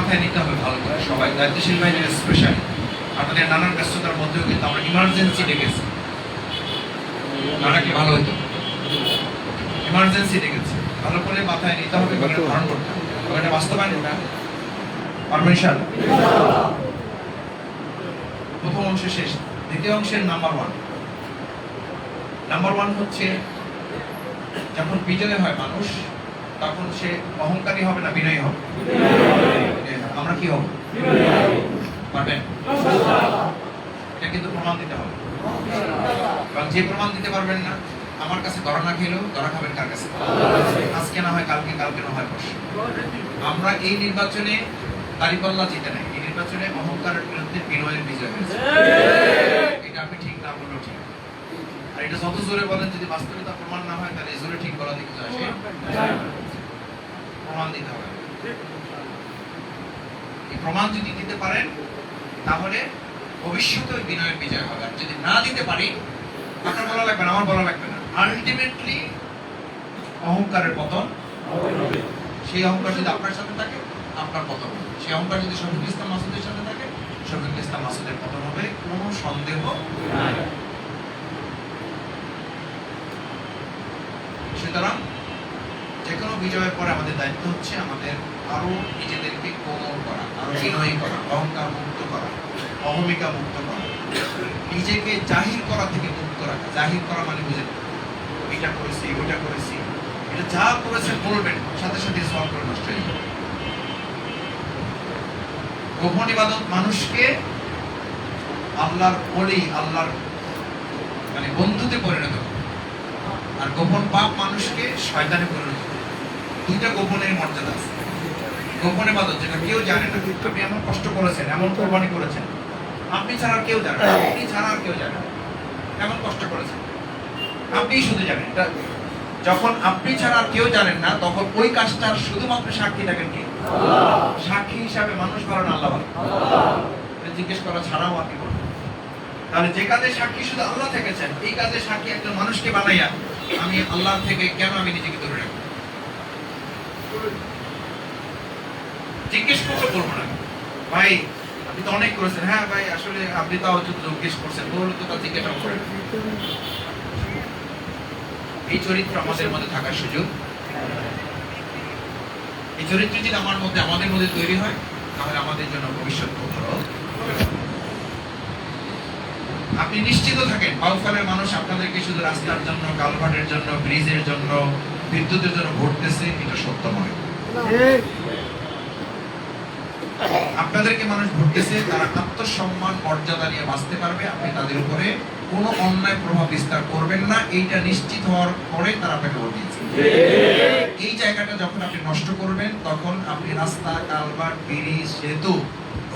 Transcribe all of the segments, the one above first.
মাথায় নিতে হবে ভালো করে। সবাই দায়িত্বশীল বাহিনীর স্পেশাল আপনাদের নানান ব্যস্ততার মধ্যেও কিন্তু আমরা ইমার্জেন্সি ডেকেছি। নানা কি ভালো হতো ইমার্জেন্সি ডেকেছি। ভালো করে মাথায় নিতে হবে ধারণ করতে হবে। এটা বাস্তবায়ন পারবেন ইনশাআল্লাহ প্রথম অংশ শেষ। দ্বিতীয় অংশের নাম্বার ওয়ান নাম্বার ওয়ান হচ্ছে, যখন বিজয় হয় মানুষ তখন সে অহংকারী হবে না বিনয়ী হবে? আমরা কি হব? পারবেন? এটা কিন্তু প্রমাণ দিতে হবে। এবং যে প্রমাণ দিতে পারবেন না আমার কাছে ধরা না খেলেও ধরা খাবেন কার কাছে? আজকে না হয় কালকে কালকে না হয়। আমরা এই নির্বাচনে দাঁড়িপাল্লা জিতে নাই। এই নির্বাচনে অহংকারের বিরুদ্ধে বিনয়ের বিজয় হয়েছে। এটা আপনি ঠিক না বললেও ঠিক। আর এটা যত জোরে বলেন যদি বাস্তবতা প্রমাণ না হয় তাহলে এই জোরে ঠিক বলা দিকে আসে প্রমাণ দিতে হবে। এই প্রমাণ যদি দিতে পারেন, তাহলে ভবিষ্যতে ওই বিনয়ের বিজয় হবে। আর যদি না দিতে পারি, আপনার বলা লাগবে না, আমার বলা লাগবে না। আলটিমেটলি অহংকারের পতন সেই অহংকার যদি আপনার সাথে থাকে, আপনার পতন। সেই অহংকার যদি শফিকুল ইসলাম মাসুদের সাথে থাকে শফিকুল ইসলাম মাসুদের পতন হবে। কোনো সন্দেহ সুতরাং যে কোনো বিজয়ের পরে আমাদের দায়িত্ব হচ্ছে আমাদের আরও নিজেদেরকে কোমল করা আরও বিনয়ী করা অহংকার মুক্ত করা অহমিকা মুক্ত করা। নিজেকে জাহির করা থেকে মুক্ত রাখা। জাহির করা মানে বুঝে এটা করেছি ওটা করেছি। এটা যা করেছে বলবেন সাথে সাথে সলভ করে নষ্ট হয়ে যাবে। গোপন ইবাদত মানুষকে আল্লাহর বলি আল্লাহর মানে বন্ধুতে পরিণত আর গোপন পাপ মানুষকে শয়তানে পরিণত। দুইটা গোপনের মর্যাদা আছে। গোপন ইবাদত যেটা কেউ জানে না। আপনি এমন কষ্ট করেছেন, এমন কোরবানি করেছেন। আপনি ছাড়া আর কেউ জানে আপনি ছাড়া আর কেউ জানে না। এমন কষ্ট করেছেন। আপনি শুধু জানেন। যখন আপনি ছাড়া আর কেউ জানেন না, তখন ওই কাজটার শুধুমাত্র সাক্ষী থাকেন কি? সাক্ষী হিসাবে মানুষ বলেন আল্লাহ জিজ্ঞেস করা ছাড়াও আপনি বলবেন তাহলে যে কাজে সাক্ষী শুধু আল্লাহ থেকেছেন, এই কাজে সাক্ষী একজন মানুষকে বানাইয়া আমি আল্লাহ থেকে কেন আমি নিজেকে জিজ্ঞেস বলব না। ভাই, আপনি তো অনেক করেছেন। হ্যাঁ ভাই, আসলে আপনি জিজ্ঞেস করছেন। তো তা জিজ্ঞাসা করেন। এই চরিত্র আমাদের মধ্যে থাকার সুযোগ। এই চরিত্র যদি আমার মধ্যে, আমাদের মধ্যে তৈরি হয়, তাহলে আমাদের জন্য ভবিষ্যৎ হবে। আপনি নিশ্চিত থাকেন, বাউফলের মানুষ আপনাদেরকে শুধু রাস্তার জন্য কালভার্টের জন্য, ব্রিজের জন্য বিদ্যুতের জন্য দিচ্ছে এটা সত্য নয় আপনাদেরকে মানুষ ভোটতেছে তারা আত্মসম্মান, মর্যাদা নিয়ে বাঁচতে পারবে, আপনি তাদের উপরে কোনো অন্যায় প্রভাব বিস্তার করবেন না, এইটা নিশ্চিত হওয়ার পরে তারা আপনাকে ভোট দিয়েছে এই জায়গাটা যখন আপনি নষ্ট করবেন, তখন আপনি রাস্তা, কালভার্ট ব্রিজ সেতু,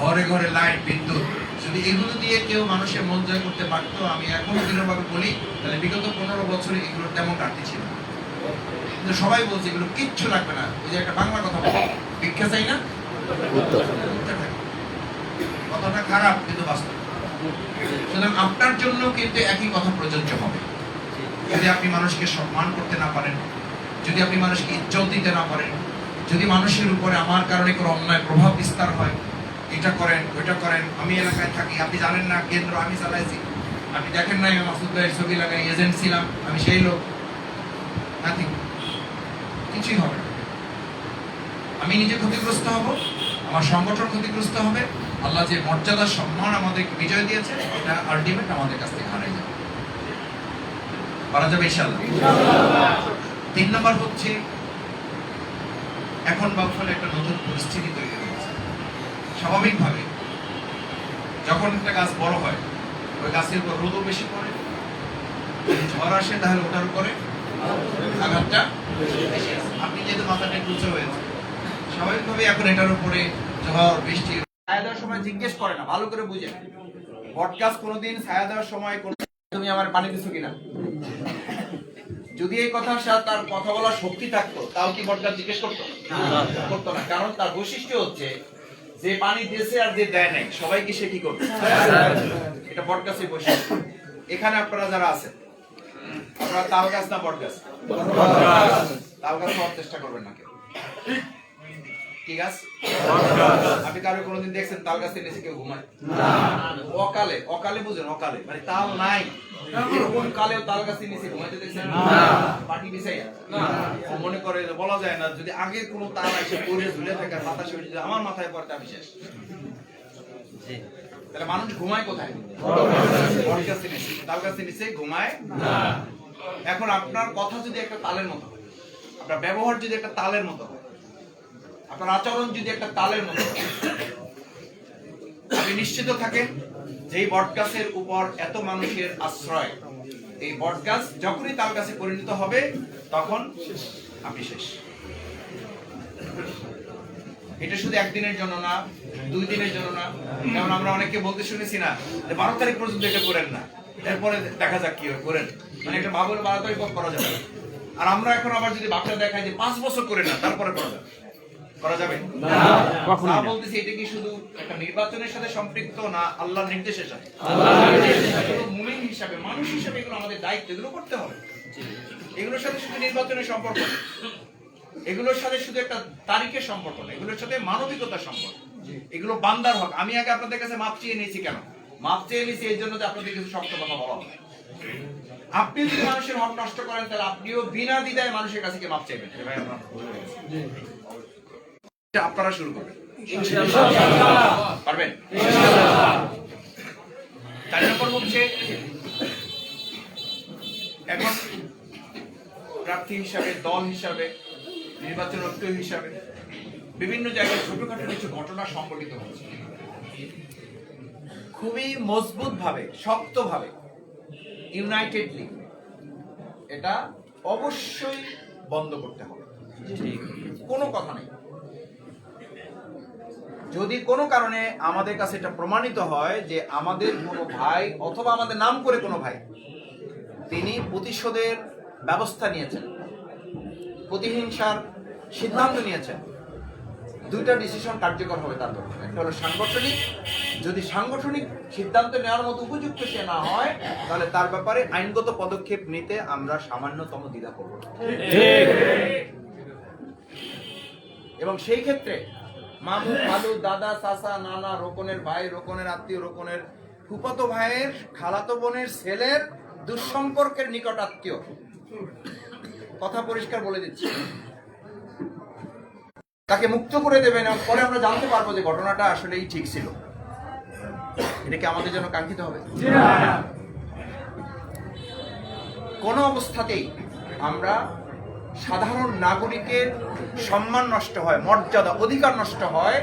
ঘরে ঘরে লাইট, বিদ্যুৎ, যদি এগুলো দিয়ে কেউ মানুষের মন জয় করতে পারতো, আমি এখনও দৃঢ়ভাবে বলি, তাহলে বিগত পনেরো বছরে এগুলোর তেমন ঘাটতি ছিল। কিন্তু সবাই বলছে এগুলো কিচ্ছু লাগবে না। ওই যে একটা বাংলা কথা বলে ভিক্ষা চাই না? কথাটা খারাপ কিন্তু বাস্তব। সুতরাং আপনার জন্য কিন্তু একই কথা প্রযোজ্য হবে। যদি আপনি মানুষকে সম্মান করতে না পারেন যদি আপনি মানুষকে ইজ্জত দিতে না পারেন যদি মানুষের উপরে আমার কারণে কোনো অন্যায় প্রভাব বিস্তার হয় এটা করেন ওইটা করেন আমি এলাকায় থাকি আপনি জানেন না কেন্দ্র আমি চালাইছি। আপনি দেখেন না আমি মাসুদ ভাইয়ের ছবি লাগাই এজেন্ট ছিলাম আমি সেই লোক। নাথিং কিছুই হবে আমি নিজে ক্ষতিগ্রস্ত হব, আমার সংগঠন ক্ষতিগ্রস্ত হবে, আল্লাহ যে মর্যাদা, সম্মান আমাদের বিজয় দিয়েছে, এটা আলটিমেট আমাদের কাছ থেকে হারাই যাবে। পারা যাবে তিন নম্বর হচ্ছে, এখন বাউফলে একটা নতুন পরিস্থিতি তৈরি হয়েছে। স্বাভাবিকভাবে, যখন একটা গাছ বড় হয়, ওই গাছের উপর রোদও বেশি পড়ে ঝড় আসে তাহলে ওটার উপরে আঘাতটা? আপনি যেহেতু মাথাটা একটু উঁচু হয়েছে। স্বাভাবিকভাবে এখন এটার উপরে ঝড়, বৃষ্টি। ছায়া সময় জিজ্ঞেস করে না, ভালো করে বুঝে। কোনোদিন ছায়া দেওয়ার সময় তুমি আমার পানি দিছো কিনা? যদি এই কথার সাথে তার কথা বলার শক্তি থাকতো, তাও কি বটগাছ জিজ্ঞেস করতো? করতো না, কারণ তার বৈশিষ্ট্য হচ্ছে, যে পানি দিয়েছে আর যে দেয় নাই, সবাইকে সে কি করবে? এটা বটগাছের বৈশিষ্ট্য। এখানে আপনারা যারা আছেন আপনারা তাল গাছ না বটগাছ তাল গাছ হওয়ার চেষ্টা করবেন না কেউ। কি গাছ আপনি কারও কোনোদিন দেখছেন তাল গাছের নিচে কেউ ঘুমায়? অকালে অকালে বুঝেন অকালে। মানে তাল নাই। এরকম কালেও তাল গাছের নিচে ঘুমাইতে দেখছেন? পাটি বিছাইয়া? মনে করে বলা যায় না যদি আগের কোনো তাল এসে পড়ে ঝুলে থাকে মাথা উঠে যায়, আমার মাথায় পড়তে আমি শেষ। তাহলে মানুষ ঘুমায় কোথায়? নিচে। তাল গাছের নিচে ঘুমায়? এখন আপনার কথা যদি একটা তালের মতো হয়, আপনার ব্যবহার যদি একটা তালের মতো হয় আপনার আচরণ যদি একটা তালের মতো হয়, আপনি নিশ্চিত থাকেন যে এই বটগাছের উপর এত মানুষের আশ্রয়। এই বটগাছ যখনই তাল গাছে পরিণত হবে তখন আপনি শেষ। এটা শুধু একদিনের জন্য না দুই দিনের জন্য না। যেমন আমরা অনেককে বলতে শুনেছি না যে বারো তারিখ পর্যন্ত এটা করেন না। এরপরে দেখা যাক কি করেন। মানে একটা ভাবলে বারো তারিখ পর করা যাবে। আর আমরা এখন আবার যদি বাচ্চা দেখাই যে পাঁচ বছর করে না তারপরে করা যাবে। করা যাবে? না বলতেছি এটা কি শুধু একটা নির্বাচনের সাথে সম্পৃক্ত না আল্লাহর নির্দেশের সাথে মুমিন হিসাবে মানুষ হিসাবে এগুলো আমাদের দায়িত্ব এগুলো করতে হবে। এগুলোর সাথে শুধু নির্বাচনের সম্পর্ক এগুলোর সাথে শুধু একটা তারিখের সম্পর্ক না এগুলোর সাথে মানবিকতার সম্পর্ক। এগুলো বান্দার হক। আমি আগে আপনাদের কাছে মাপ চেয়ে নিয়েছি কেন? মাপ চেয়ে নিয়েছি এই জন্য যে আপনাদের কিছু শক্ত কথা বলা হবে। আপনি যদি মানুষের হক নষ্ট করেন তাহলে আপনিও বিনা দ্বিধায় মানুষের কাছে গিয়ে মাপ চাইবেন। আপনারা শুরু করবেন। পারবেন? চার নম্বর হচ্ছে এখন প্রার্থী হিসাবে দল হিসাবে নির্বাচন হিসাবে বিভিন্ন জায়গায় ছোটখাটো কিছু ঘটনা সংঘটিত হচ্ছে। খুবই মজবুত ভাবে শক্ত ভাবে ইউনাইটেডলি এটা অবশ্যই বন্ধ করতে হবে। কোনো কথা নেই। যদি কোনো কারণে আমাদের কাছে এটা প্রমাণিত হয় যে আমাদের কোনো ভাই অথবা আমাদের নাম করে কোনো ভাই তিনি প্রতিশোধের ব্যবস্থা নিয়েছেন প্রতিহিংসার সিদ্ধান্ত নিয়েছেন দুইটা ডিসিশন কার্যকর হবে তার তরফে একটা হলো সাংগঠনিক, যদি সাংগঠনিক সিদ্ধান্ত নেওয়ার মতো উপযুক্ত সে না হয়, তাহলে তার ব্যাপারে আইনগত পদক্ষেপ নিতে আমরা সামান্যতম দ্বিধা করব এবং সেই ক্ষেত্রে মামু খালু দাদা, চাচা, নানা, রোকনের ভাই, রোকনের আত্মীয়, রোকনের ফুফাতো ভাইয়ের, খালাতো বোনের ছেলের দুঃসম্পর্কের নিকট আত্মীয়। কথা পরিষ্কার বলে দিচ্ছি। তাকে মুক্ত করে দেবেন এবং পরে আমরা জানতে পারব যে ঘটনাটা আসলেই ঠিক ছিল। এটা কি আমাদের জন্য কাঙ্ক্ষিত হবে? কোনো অবস্থাতেই আমরা সাধারণ নাগরিকের সম্মান নষ্ট হয় মর্যাদা অধিকার নষ্ট হয়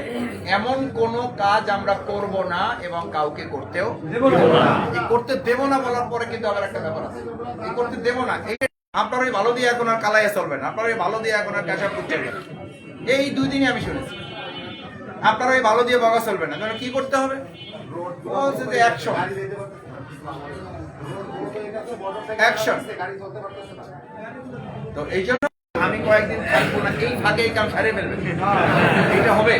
এমন কোন কাজ আমরা করব না এবং কাউকে করতেও করতে দেব না বলার পরে কিন্তু আবার একটা ব্যাপার আছে। করতে দেব না। আপনার ওই ভালো দিয়ে এখন আর কালাইয়া চলবে না, আপনার ওই ভালো দিয়ে এখন আর ক্যাশাপ করতে চলবে এই দুই দিনই আমি শুনেছি। আপনার ওই ভালো দিয়ে বগা চলবে না। কারণ কি করতে হবে? বলছে তো এই জন্য আমি কয়েকদিন এই এইটা হবে?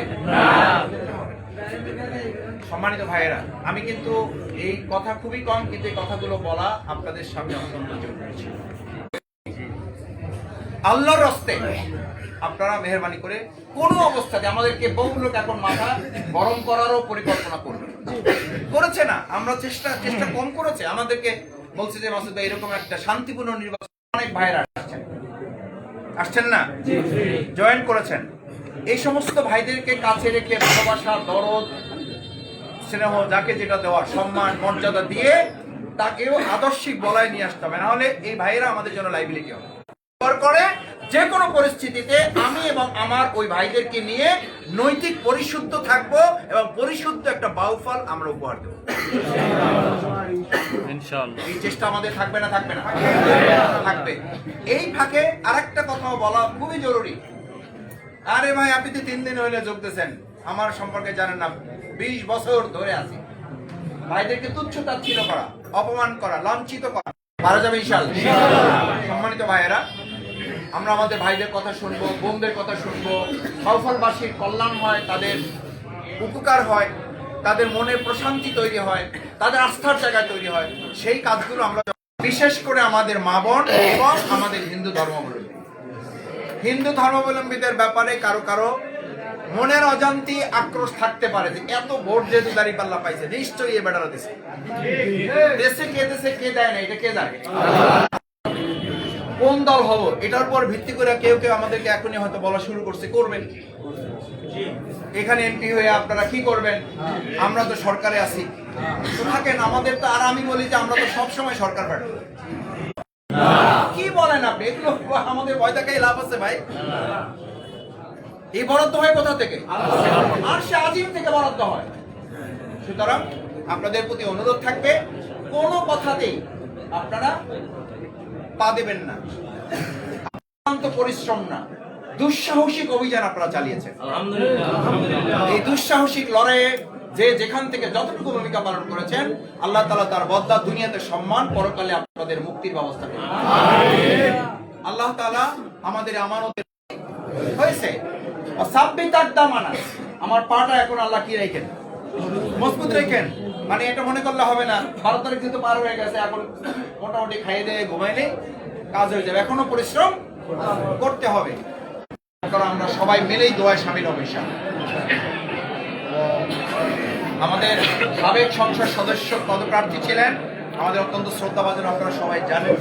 সম্মানিত ভাইয়েরা, আমি কিন্তু এই কথা খুবই কম, কিন্তু এই কথাগুলো বলা আপনাদের সামনে অত্যন্ত জরুরি। ছিল আল্লাহর রস্তে আপনারা মেহরবানি করে কোনো অবস্থাতে আমাদেরকে বহু লোক এখন মাথা গরম করারও পরিকল্পনা করবে। করেছে না আমরা চেষ্টা চেষ্টা কম করেছে। আমাদেরকে বলছে যে মাসুদ ভাই এরকম একটা শান্তিপূর্ণ নির্বাচন অনেক ভাইয়েরা আসছেন। আসছেন না? জয়েন করেছেন। এই সমস্ত ভাইদেরকে কাছে রেখে ভালোবাসা দরদ স্নেহ যাকে যেটা দেওয়ার সম্মান মর্যাদা দিয়ে তাকেও আদর্শিক বলায় নিয়ে আসতে হবে। নাহলে এই ভাইয়েরা আমাদের জন্য লাইবিলিটি হবে। করে যে কোনো পরিস্থিতিতে আমি এবং আমার ওই ভাইদেরকে নিয়ে নৈতিক পরিশুদ্ধ থাকব এবং পরিশুদ্ধ একটা বাউফল আমরা উপহার দেবো। এই চেষ্টা আমাদের থাকবে না থাকবে না? থাকবে। এই ফাঁকে আরেকটা কথাও বলা খুবই জরুরি। আরে ভাই আপনি তো তিন দিন হইলে যোগ দিয়েছেন। আমার সম্পর্কে জানেন না বিশ বছর ধরে আছি। ভাইদেরকে তুচ্ছ তাচ্ছিল্য করা অপমান করা লাঞ্ছিত করা। পারা যাবে ইনশাল্লাহ সম্মানিত ভাইয়েরা আমরা আমাদের ভাইদের কথা শুনব, বোনদের কথা শুনব। সফলবাসীর কল্যাণ হয়, তাদের উপকার হয়, তাদের মনে প্রশান্তি তৈরি হয়, তাদের আস্থার জায়গা তৈরি হয়। সেই কাজগুলো আমরা বিশেষ করে আমাদের মা বোন এবং আমাদের হিন্দু ধর্মাবলম্বী। হিন্দু ধর্মাবলম্বীদের ব্যাপারে কারও কারও মনের অজান্তি আক্রোশ থাকতে পারে যে, এত ভোট যেহেতু দাঁড়িয়ে পাল্লা পাইছে, নিশ্চয়ই এ বেটারা দেশে। দেশে কে দেশে কে দেয় না, এটা কে জানে? কোন দল হব? এটার পর ভিত্তি করে কেউ কেউ আমাদেরকে এখনই হয়তো বলা শুরু করছে। করবেন এখানে এমপি হয়ে আপনারা কি করবেন? আমরা তো সরকারে আছি। থাকেন, আমাদের তো, আর আমি বলি যে আমরা তো সবসময় সরকার পার্টি। কি বলেন আপনি? এগুলো আমাদের ভয় লাভ আছে ভাই। এই বরাদ্দ হয় কোথা থেকে? আর সে আজিম থেকে বরাদ্দ হয়। সুতরাং আপনাদের প্রতি অনুরোধ থাকবে, কোনো কথাতেই আপনারা পা দেবেন না। পরিশ্রম না। দুঃসাহসিক অভিযান আপনারা চালিয়েছেন। এই দুঃসাহসিক লড়াইয়ে যে যেখান থেকে যতটুকু ভূমিকা পালন করেছেন আল্লাহ তালা তার বদলা দুনিয়াতে সম্মান পরকালে আপনাদের মুক্তির ব্যবস্থা করবেন আল্লাহ তালা আমাদের আমানতের হয়েছে। দামানা আমার পাটা এখন আল্লাহ কি রেখেন? মজবুত রেখেন? মানে এটা মনে করলে হবে না। বারো তারিখ যেহেতু পার হয়ে গেছে, এখন মোটামুটি খাইয়ে দিয়ে ঘুমাইলে কাজ হয়ে যাবে। এখনও পরিশ্রম করতে হবে। কারণ আমরা সবাই মিলেই দোয়ায় সামিল হবে আমাদের সাবেক সংসদ সদস্য পদপ্রার্থী ছিলেন। আমাদের অত্যন্ত শ্রদ্ধাভাজন আপনারা সবাই জানেন